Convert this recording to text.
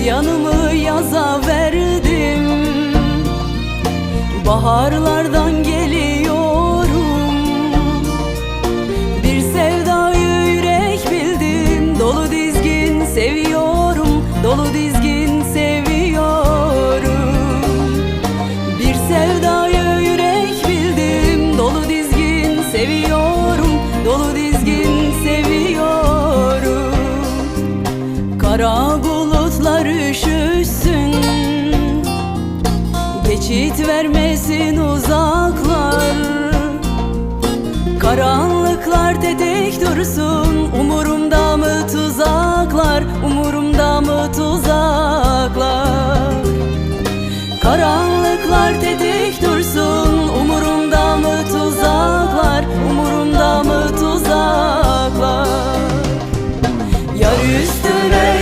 isyanımı yaza verdim. Baharlardan geliyorum. Bir sevdayı yürek bildim. Dolu dizgin seviyorum. Dolu dizgin seviyorum. Bir sevdayı yürek bildim. Dolu dizgin seviyorum. Dolu dizgin Kara bulutlar üşüşsün Geçit vermesin uzaklar. Karanlıklar tetik dursun. Umurumda mı tuzaklar? Umurumda mı tuzaklar? Karanlıklar tetik